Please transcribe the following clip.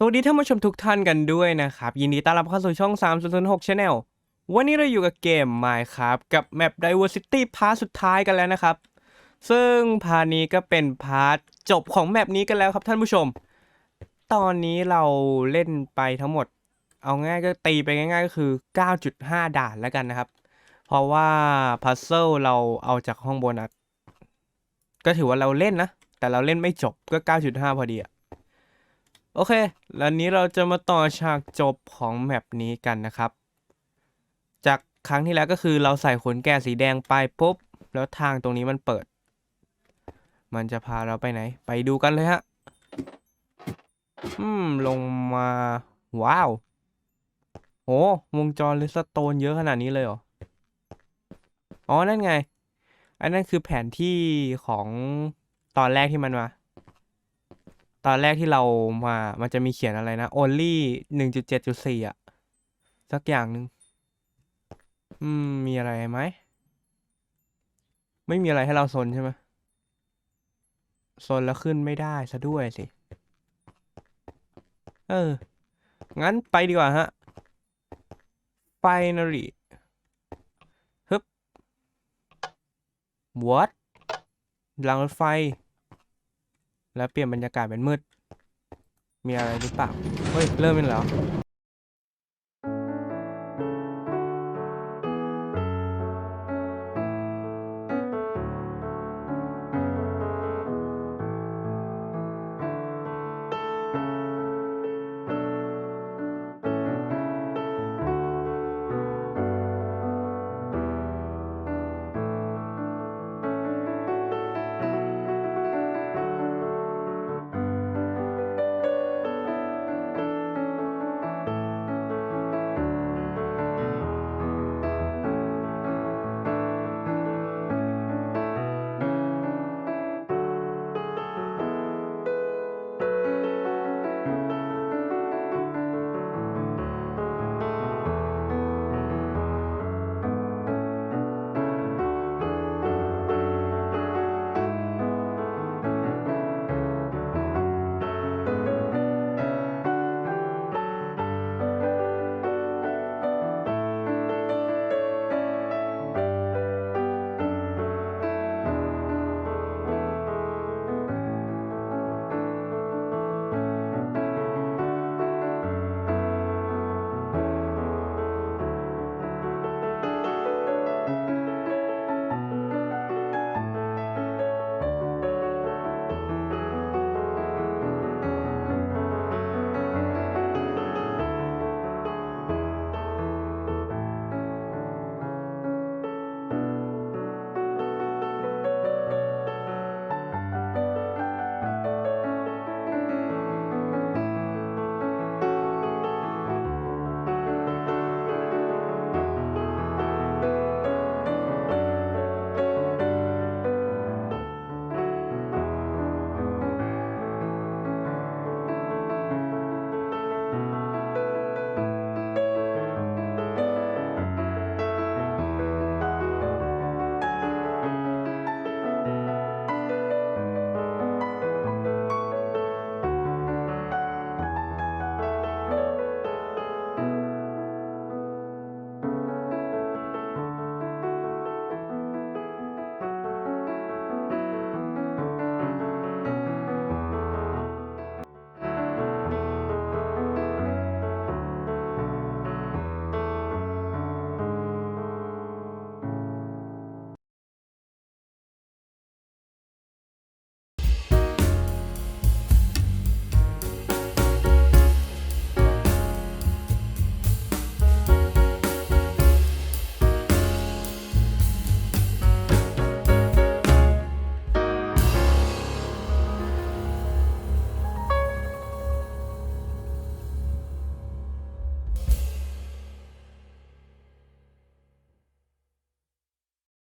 สวัสดีท่านผู้ชมทุกท่านกันด้วยนะครับ ยินดีต้อนรับเข้าสู่ช่อง306 Channel วันนี้เราอยู่กับเกม Minecraft กับแมป Diversity พาร์ทสุดท้ายกันแล้วนะครับ ซึ่งพาร์ทนี้ก็เป็นพาร์ทจบของแมปนี้กันแล้วครับท่านผู้ชม ตอนนี้เราเล่นไปทั้งหมด เอาง่ายก็ตีไปง่ายๆก็คือ 9.5 ด่านแล้วกันนะครับ เพราะว่าพัซเซิลเราเอาจากห้องโบนัสก็ถือว่าเราเล่นนะ แต่เราเล่นไม่จบก็ 9.5 พอดีอะ โอเค แล้วนี้เราจะมาต่อฉากจบของแมปนี้กันนะครับ จากครั้งที่แล้วก็คือเราใส่ขนแกะสีแดงไปปุ๊บ แล้วทางตรงนี้มันเปิด มันจะพาเราไปไหน ไปดูกันเลยฮะ อืม ลงมา ว้าว โอ้วงจรเลสโตนเยอะขนาดนี้เลยเหรอ อ๋อ นั่นไง อันนั้นคือแผนที่ของตอนแรกที่มันมา ตอนแรกที่เรามา มันจะมีเขียนอะไรนะ only หนึ่งจุดเจ็ดจุดสี่อะสักอย่างหนึ่งอืม มีอะไรไหม ไม่มีอะไรให้เราซนใช่ไหมซนแล้วขึ้นไม่ได้ซะด้วยสิ เออ งั้นไปดีกว่าฮะ finally ฮึบ what รางรถไฟ แล้วเปลี่ยนบรรยากาศเป็นมืด มีอะไรหรือเปล่า เฮ้ย เริ่มเป็นแล้ว